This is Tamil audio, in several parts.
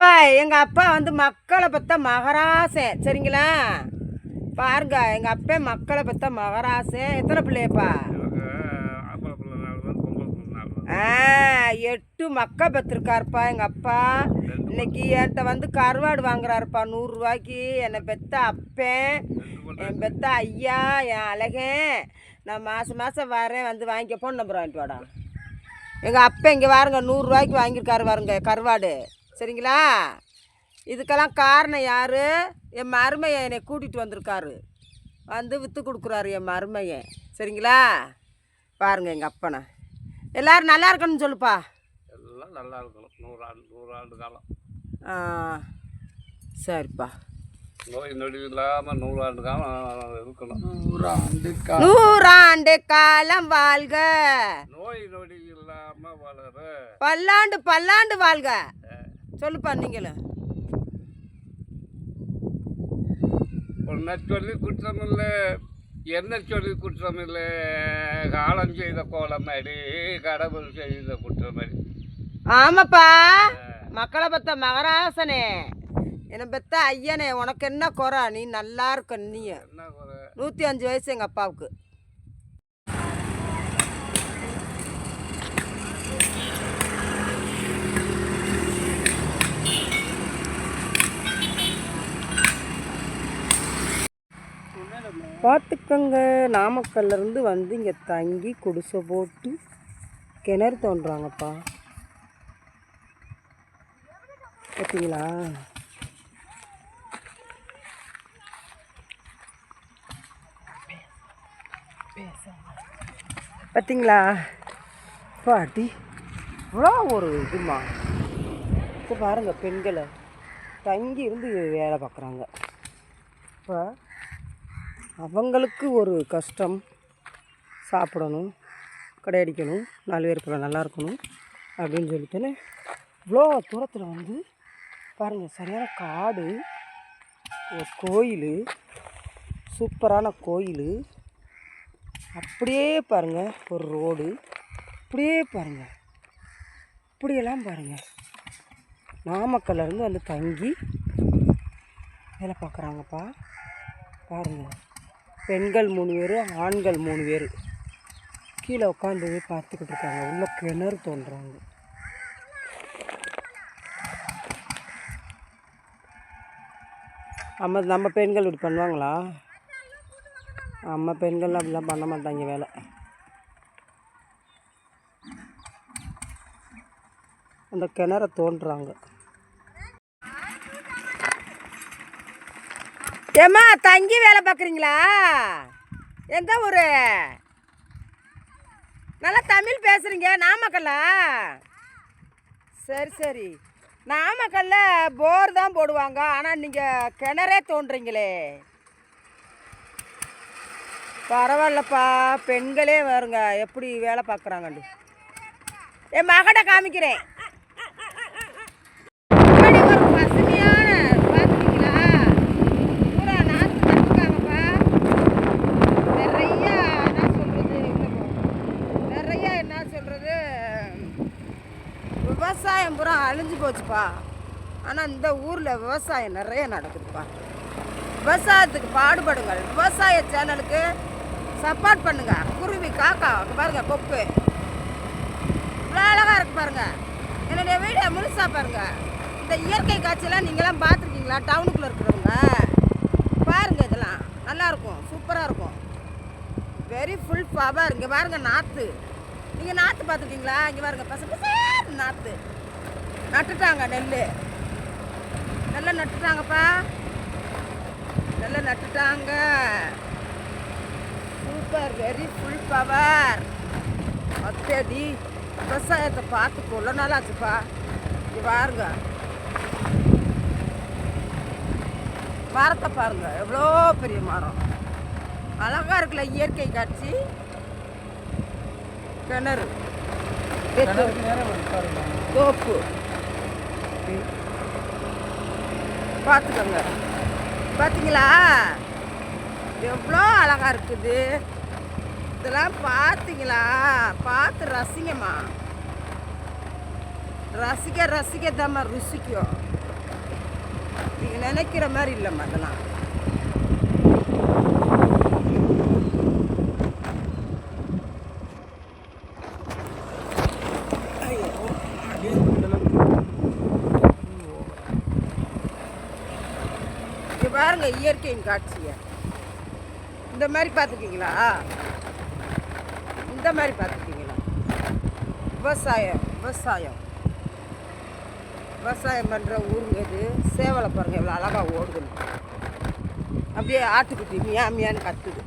அப்பா எங்கள் அப்பா வந்து மக்களை பற்ற மகராசன் சரிங்களா? பாருங்க எங்கள் அப்பா மக்களை பற்ற மகராசன் எத்தனை பிள்ளையப்பா? எட்டு மக்கா பெற்றிருக்காருப்பா எங்கள் அப்பா. இன்னைக்கு என்கிட்ட வந்து கருவாடு வாங்குறாருப்பா நூறுரூவாய்க்கு. என்னை பெத்த அப்பன் என் பெத்த ஐயா என் அழகன் நான் மாதம் மாதம் வரேன் வந்து வாங்கிக்க ஃபோன் நம்பர் வாங்கிட்டு வாடா. எங்கள் அப்பா இங்கே வாருங்க நூறுரூவாய்க்கு வாங்கியிருக்காரு வாருங்க கருவாடு. சரிங்களா? இதுக்கெல்லாம் காரணம் யார்? என் மருமையன் என்னை கூட்டிகிட்டு வந்திருக்காரு. வந்து விற்று கொடுக்குறாரு என் மருமையன் சரிங்களா? பாருங்க எங்கள் அப்பனை. எல்லாரும் நல்லா இருக்கணும்னு சொல்லுப்பா. எல்லாம் நல்லா இருக்கணும். நூறாண்டு நூறாண்டு காலம். ஆ, சரிப்பா. நோய் நொடி இல்லாமல் நூறாண்டு காலம் இருக்கணும். நூறாண்டு காலம். வாழ்க. நோய் நொடி இல்லாமல் வளர. பல்லாண்டு பல்லாண்டு வாழ்க. சொல்லுப்பா நீங்களும் உன்னை சொல்லி குற்றமில்லை என்ன சொல்லி குற்றமில்லை? காலம் செய்த கோலமடி கடவுள் செய்த குற்றமடி. ஆமாப்பா. மக்களை பெத்த மகராசனே. என்னை பெத்த ஐயனே உனக்கு என்ன குறை? நீ நல்லா இருக்க நீ நூற்றி அஞ்சு வயசு எங்கள் அப்பாவுக்கு. பார்த்துக்கங்க நாமக்கல்லேருந்து வந்து இங்கே தங்கி குடிசை போட்டு கிணறு தோன்றாங்கப்பா பார்த்தீங்களா பார்த்தீங்களா பாட்டி இவ்வளோ ஒரு இதுமா இப்போ பாருங்கள் பெண்களை. தங்கி இருந்து வேலை பார்க்குறாங்க. இப்போ அவங்களுக்கு ஒரு கஷ்டம் சாப்பிடணும் கடை அடிக்கணும் நாலு பேருக்கு நல்லா இருக்கணும் அப்படின்னு சொல்லிட்டுன்னு இவ்வளோ தூரத்தில் வந்து பாருங்கள் சரியான காடு ஒரு கோயில் சூப்பரான கோயில். அப்படியே பாருங்கள் ஒரு ரோடு. அப்படியே பாருங்கள் இப்படியெல்லாம் பாருங்கள் நாமக்கல்லேருந்து வந்து தங்கி வேலை பார்க்குறாங்கப்பா. பாருங்கள் பெண்கள் மூணு பேர் ஆண்கள் மூணு பேர். கீழே உட்காந்து பார்த்துக்கிட்டு இருக்காங்க. உள்ள கிணறு தோன்றாங்க நம்ம நம்ம பெண்கள் இப்படி பண்ணுவாங்களா? நம்ம பெண்கள்லாம் அப்படிலாம் பண்ண மாட்டாங்க வேலை. அந்த கிணற தோண்டுறாங்க. ஏம்மா தங்கி வேலை பார்க்குறீங்களா? எந்த ஊர்? நல்லா தமிழ் பேசுகிறீங்க நாமக்கல்லா? சரி சரி. நாமக்கல்ல போர் தான் போடுவாங்க ஆனால் நீங்கள் கிணறே தோண்டுறீங்களே பரவாயில்லப்பா பெண்களே வருங்க எப்படி வேலை பார்க்குறாங்கண்டு என் மகனை காமிக்கிறேன் இப்படி ஒரு பசுமையான பார்த்துருக்கீங்களா பூரா நாற்று நட்டுருக்காங்கப்பா நிறையா என்ன சொல்கிறது நிறையா என்ன சொல்கிறது விவசாயம் பூரா அழிஞ்சு போச்சுப்பா. ஆனால் இந்த ஊரில் விவசாயம் நிறைய நடக்குதுப்பா. விவசாயத்துக்கு பாடுபடுங்கள். விவசாய சேனலுக்கு சப்போர்ட் பண்ணுங்க. குருவி காக்கா பாருங்க கொக்கு. இவ்வளோ அழகாக இருக்கு பாருங்க. என்னுடைய வீடியோ முழுசா பாருங்க. இந்த இயற்கை காட்சியெல்லாம் நீங்களாம் பார்த்துருக்கீங்களா? டவுனுக்குள்ளே இருக்கிறவங்க. பாருங்க இதெல்லாம். நல்லா இருக்கும். சூப்பராக இருக்கும். வெரி ஃபுல் பவர் இங்கே பாருங்க நாற்று நீங்கள் நாற்று பார்த்துருக்கீங்களா? இங்கே பாருங்க பசங்க நாற்று நட்டுட்டாங்க நெல் நல்லா நட்டுட்டாங்கப்பா. நல்லா நட்டுட்டாங்க. சூப்பர் வெரி ஃபுல் பவர் அத்தடி விவசாயத்தை பார்த்து கொள்ள நாளாச்சுப்பா இங்கே பாருங்க. மரத்தை பாருங்க எவ்வளோ பெரிய மரம். அழகா இருக்குல்ல இயற்கை காட்சி. கிணறு. தோப்பு. பார்த்துக்கோங்க. பார்த்தீங்களா? எவ்வளோ அழகா இருக்குது. இதெல்லாம் பார்த்தீங்களா? பார்த்து ரசிங்கம்மா. ரசிக்க ரசிக்க தாம்மா ருசிக்கும். நீங்கள் நினைக்கிற மாதிரி இல்லைம்மா அதெல்லாம் இங்க பாருங்க இயற்கையின் காட்சியை. இந்த மாதிரி பார்த்துருக்கீங்களா? இந்த மாதிரி பார்த்துருக்கீங்களா? விவசாயம் விவசாயம். விவசாயம் பண்ணுற ஊருங்க இது சேவலை பாருங்கள் எவ்வளோ அழகாக ஓடுதுன்னு. அப்படியே ஆட்டுக்குட்டி மியா மியான்னு கத்துது.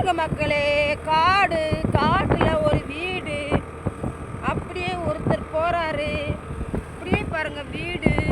பாருங்க மக்களே காடு காட்டில் ஒரு வீடு. அப்படியே ஒருத்தர் போறாரு. அப்படியே பாருங்க வீடு.